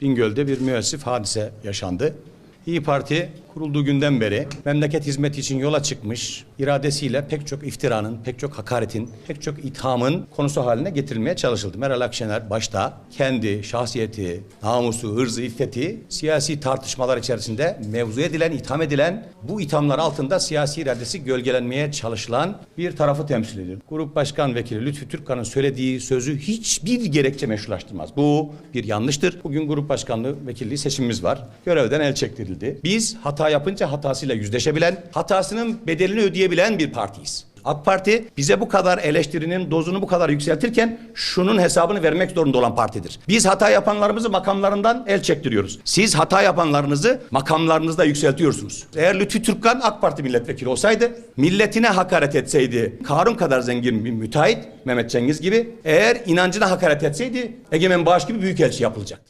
Bingöl'de bir müessif hadise yaşandı. İyi Parti kurulduğu günden beri memleket hizmeti için yola çıkmış, iradesiyle pek çok iftiranın, pek çok hakaretin, pek çok ithamın konusu haline getirilmeye çalışıldı. Meral Akşener başta kendi şahsiyeti, namusu, hırzı, iffeti siyasi tartışmalar içerisinde mevzu edilen, itham edilen bu ithamlar altında siyasi iradesi gölgelenmeye çalışılan bir tarafı temsil ediyor. Grup Başkan Vekili Lütfü Türkkan'ın söylediği sözü hiçbir gerekçe meşrulaştırmaz. Bu bir yanlıştır. Bugün Grup Başkanlığı Vekilliği seçimimiz var. Görevden el çektirildi. Biz hata yapınca hatasıyla yüzleşebilen, hatasının bedelini ödeyebilen bir partiyiz. AK Parti bize bu kadar eleştirinin dozunu bu kadar yükseltirken şunun hesabını vermek zorunda olan partidir. Biz hata yapanlarımızı makamlarından el çektiriyoruz. Siz hata yapanlarınızı makamlarınızda yükseltiyorsunuz. Eğer Lütfü Türkkan AK Parti milletvekili olsaydı, milletine hakaret etseydi, Karun kadar zengin bir müteahhit, Mehmet Cengiz gibi, eğer inancına hakaret etseydi, Egemen Bağış gibi büyükelçi yapılacaktı.